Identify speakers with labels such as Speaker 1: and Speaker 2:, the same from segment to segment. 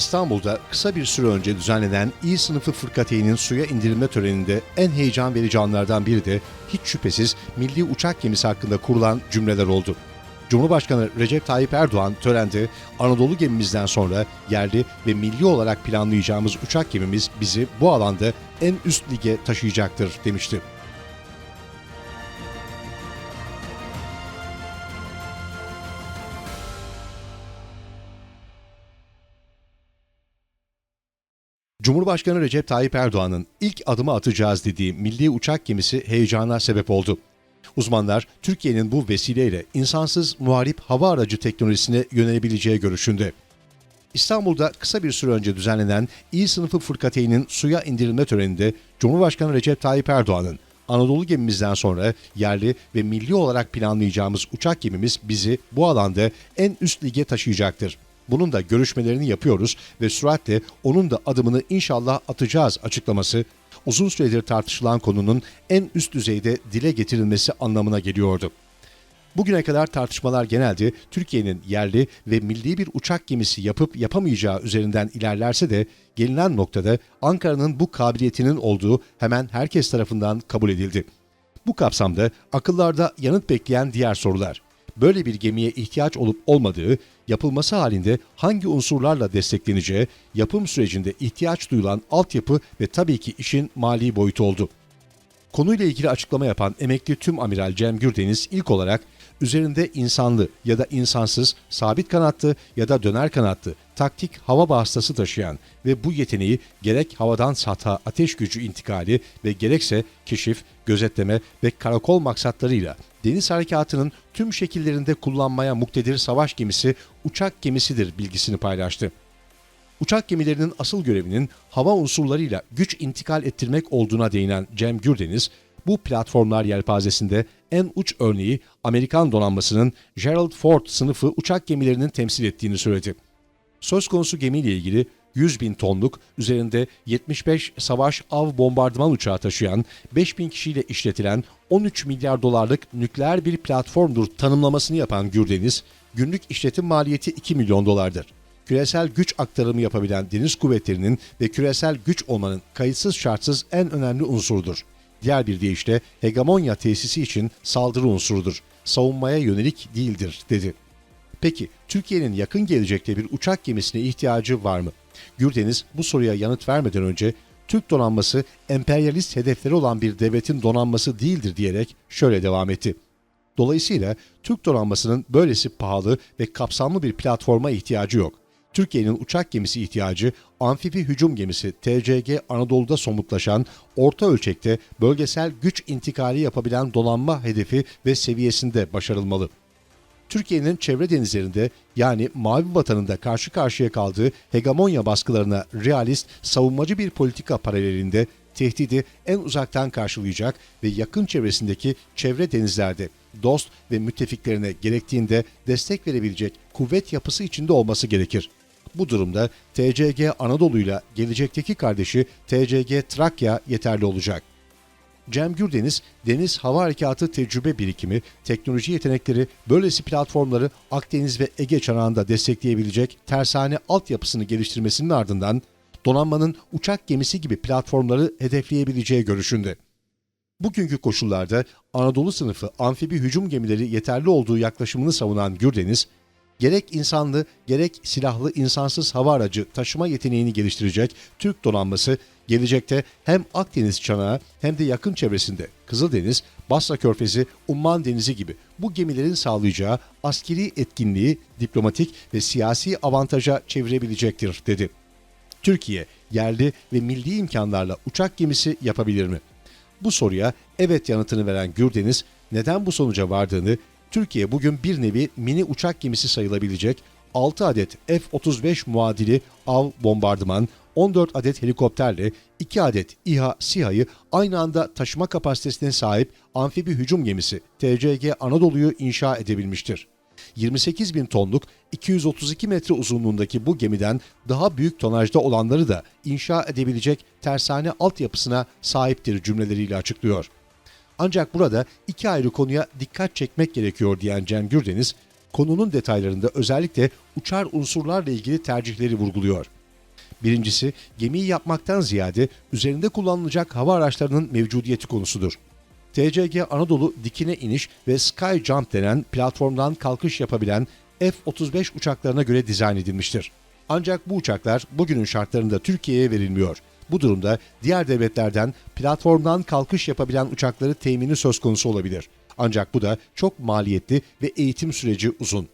Speaker 1: İstanbul'da kısa bir süre önce düzenlenen İ sınıfı fırkateyninin suya indirilme töreninde en heyecan verici anlardan biri de hiç şüphesiz milli uçak gemisi hakkında kurulan cümleler oldu. Cumhurbaşkanı Recep Tayyip Erdoğan törende Anadolu gemimizden sonra yerli ve milli olarak planlayacağımız uçak gemimiz bizi bu alanda en üst lige taşıyacaktır demişti. Cumhurbaşkanı Recep Tayyip Erdoğan'ın ilk adımı atacağız dediği milli uçak gemisi heyecana sebep oldu. Uzmanlar Türkiye'nin bu vesileyle insansız muharip hava aracı teknolojisine yönelebileceği görüşünde. İstanbul'da kısa bir süre önce düzenlenen İ sınıfı fırkateyninin suya indirilme töreninde Cumhurbaşkanı Recep Tayyip Erdoğan'ın Anadolu gemimizden sonra yerli ve milli olarak planlayacağımız uçak gemimiz bizi bu alanda en üst lige taşıyacaktır. Bunun da görüşmelerini yapıyoruz ve süratle onun da adımını inşallah atacağız açıklaması uzun süredir tartışılan konunun en üst düzeyde dile getirilmesi anlamına geliyordu. Bugüne kadar tartışmalar genelde Türkiye'nin yerli ve milli bir uçak gemisi yapıp yapamayacağı üzerinden ilerlerse de gelinen noktada Ankara'nın bu kabiliyetinin olduğu hemen herkes tarafından kabul edildi. Bu kapsamda akıllarda yanıt bekleyen diğer sorular. Böyle bir gemiye ihtiyaç olup olmadığı, yapılması halinde hangi unsurlarla destekleneceği, yapım sürecinde ihtiyaç duyulan altyapı ve tabii ki işin mali boyutu oldu. Konuyla ilgili açıklama yapan emekli tüm amiral Cem Gürdeniz ilk olarak üzerinde insanlı ya da insansız, sabit kanatlı ya da döner kanatlı taktik hava vasıtası taşıyan ve bu yeteneği gerek havadan satha ateş gücü intikali ve gerekse keşif, gözetleme ve karakol maksatlarıyla deniz harekatının tüm şekillerinde kullanmaya muktedir savaş gemisi uçak gemisidir bilgisini paylaştı. Uçak gemilerinin asıl görevinin hava unsurlarıyla güç intikal ettirmek olduğuna değinen Cem Gürdeniz, bu platformlar yelpazesinde en uç örneği Amerikan donanmasının Gerald Ford sınıfı uçak gemilerinin temsil ettiğini söyledi. Söz konusu gemiyle ilgili 100 bin tonluk üzerinde 75 savaş av bombardıman uçağı taşıyan 5 bin kişiyle işletilen 13 milyar dolarlık nükleer bir platformdur tanımlamasını yapan Gürdeniz, günlük işletim maliyeti 2 milyon dolardır küresel güç aktarımı yapabilen deniz kuvvetlerinin ve küresel güç olmanın kayıtsız şartsız en önemli unsurudur. Diğer bir deyişle hegemonya tesisi için saldırı unsurudur. Savunmaya yönelik değildir, dedi. Peki Türkiye'nin yakın gelecekte bir uçak gemisine ihtiyacı var mı? Gürdeniz bu soruya yanıt vermeden önce Türk donanması emperyalist hedefleri olan bir devletin donanması değildir diyerek şöyle devam etti. Dolayısıyla Türk donanmasının böylesi pahalı ve kapsamlı bir platforma ihtiyacı yok. Türkiye'nin uçak gemisi ihtiyacı amfibi hücum gemisi TCG Anadolu'da somutlaşan orta ölçekte bölgesel güç intikali yapabilen donanma hedefi ve seviyesinde başarılmalı. Türkiye'nin çevre denizlerinde yani Mavi Vatanı'nda karşı karşıya kaldığı hegemonya baskılarına realist, savunmacı bir politika paralelinde tehdidi en uzaktan karşılayacak ve yakın çevresindeki çevre denizlerde dost ve müttefiklerine gerektiğinde destek verebilecek kuvvet yapısı içinde olması gerekir. Bu durumda TCG Anadolu'yla gelecekteki kardeşi TCG Trakya yeterli olacak. Cem Gürdeniz, deniz hava harekatı tecrübe birikimi, teknoloji yetenekleri böylesi platformları Akdeniz ve Ege çanağında destekleyebilecek tersane altyapısını geliştirmesinin ardından donanmanın uçak gemisi gibi platformları hedefleyebileceği görüşünde. Bugünkü koşullarda Anadolu sınıfı amfibi hücum gemileri yeterli olduğu yaklaşımını savunan Gürdeniz, gerek insanlı gerek silahlı insansız hava aracı taşıma yeteneğini geliştirecek Türk donanması gelecekte hem Akdeniz çanağı hem de yakın çevresinde Kızıldeniz, Basra Körfezi, Umman Denizi gibi bu gemilerin sağlayacağı askeri etkinliği diplomatik ve siyasi avantaja çevirebilecektir dedi. Türkiye yerli ve milli imkanlarla uçak gemisi yapabilir mi? Bu soruya evet yanıtını veren Gürdeniz neden bu sonuca vardığını Türkiye bugün bir nevi mini uçak gemisi sayılabilecek 6 adet F-35 muadili av bombardıman, 14 adet helikopterle 2 adet İHA SİHA'yı aynı anda taşıma kapasitesine sahip amfibi hücum gemisi TCG Anadolu'yu inşa edebilmiştir. 28 bin tonluk 232 metre uzunluğundaki bu gemiden daha büyük tonajda olanları da inşa edebilecek tersane altyapısına sahiptir cümleleriyle açıklıyor. Ancak burada iki ayrı konuya dikkat çekmek gerekiyor diyen Cem Gürdeniz, konunun detaylarında özellikle uçar unsurlarla ilgili tercihleri vurguluyor. Birincisi, gemiyi yapmaktan ziyade üzerinde kullanılacak hava araçlarının mevcudiyeti konusudur. TCG Anadolu dikine iniş ve Sky Jump denen platformdan kalkış yapabilen F-35 uçaklarına göre dizayn edilmiştir. Ancak bu uçaklar bugünün şartlarında Türkiye'ye verilmiyor. Bu durumda diğer devletlerden platformdan kalkış yapabilen uçakları temini söz konusu olabilir. Ancak bu da çok maliyetli ve eğitim süreci uzun.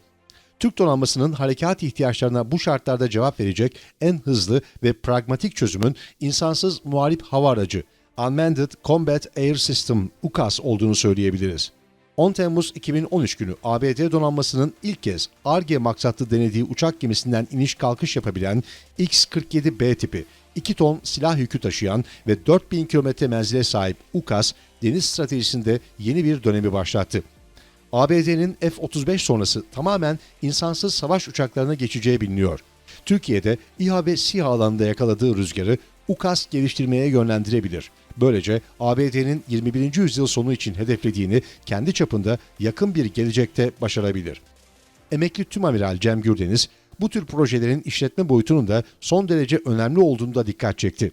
Speaker 1: Türk donanmasının harekat ihtiyaçlarına bu şartlarda cevap verecek en hızlı ve pragmatik çözümün insansız muharip hava aracı Unmanned Combat Air System UCAS olduğunu söyleyebiliriz. 10 Temmuz 2013 günü ABD donanmasının ilk kez ARGE maksatlı denediği uçak gemisinden iniş kalkış yapabilen X-47B tipi 2 ton silah yükü taşıyan ve 4000 kilometre menzile sahip UCAS deniz stratejisinde yeni bir dönemi başlattı. ABD'nin F-35 sonrası tamamen insansız savaş uçaklarına geçeceği biliniyor. Türkiye'de İHA ve SİHA alanında yakaladığı rüzgarı UKAS geliştirmeye yönlendirebilir. Böylece ABD'nin 21. yüzyıl sonu için hedeflediğini kendi çapında yakın bir gelecekte başarabilir. Emekli Tümamiral Cem Gürdeniz, bu tür projelerin işletme boyutunun da son derece önemli olduğunu da dikkat çekti.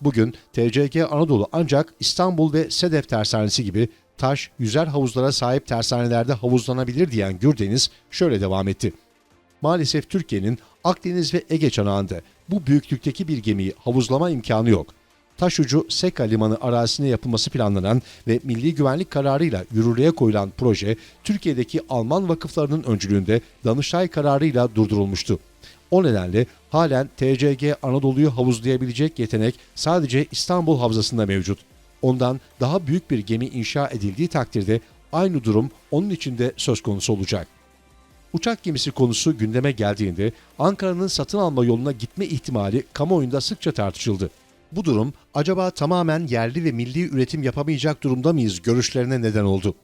Speaker 1: Bugün TCG Anadolu ancak İstanbul ve Sedef Tersanesi gibi taş, yüzer havuzlara sahip tersanelerde havuzlanabilir diyen Gürdeniz şöyle devam etti. Maalesef Türkiye'nin Akdeniz ve Ege çanağında bu büyüklükteki bir gemiyi havuzlama imkanı yok. Taşucu Seka Limanı arazisine yapılması planlanan ve milli güvenlik kararıyla yürürlüğe koyulan proje Türkiye'deki Alman vakıflarının öncülüğünde Danıştay kararıyla durdurulmuştu. O nedenle halen TCG Anadolu'yu havuzlayabilecek yetenek sadece İstanbul Havzası'nda mevcut. Ondan daha büyük bir gemi inşa edildiği takdirde aynı durum onun için de söz konusu olacak. Uçak gemisi konusu gündeme geldiğinde Ankara'nın satın alma yoluna gitme ihtimali kamuoyunda sıkça tartışıldı. Bu durum acaba tamamen yerli ve milli üretim yapamayacak durumda mıyız görüşlerine neden oldu.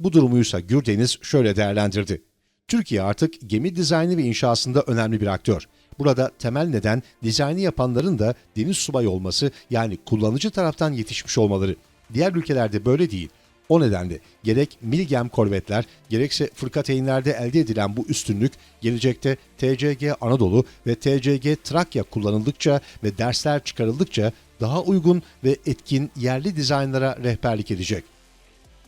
Speaker 1: Bu durumuysa Gürdeniz şöyle değerlendirdi. Türkiye artık gemi dizaynı ve inşasında önemli bir aktör. Burada temel neden dizaynı yapanların da deniz subayı olması yani kullanıcı taraftan yetişmiş olmaları. Diğer ülkelerde böyle değil. O nedenle gerek Milgem korvetler gerekse fırkateynlerde elde edilen bu üstünlük gelecekte TCG Anadolu ve TCG Trakya kullanıldıkça ve dersler çıkarıldıkça daha uygun ve etkin yerli dizaynlara rehberlik edecek.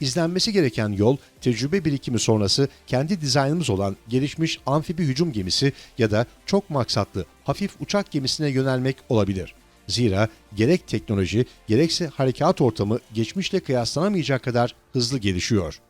Speaker 1: İzlenmesi gereken yol tecrübe birikimi sonrası kendi dizaynımız olan gelişmiş amfibi hücum gemisi ya da çok maksatlı hafif uçak gemisine yönelmek olabilir. Zira gerek teknoloji gerekse harekat ortamı geçmişle kıyaslanamayacak kadar hızlı gelişiyor.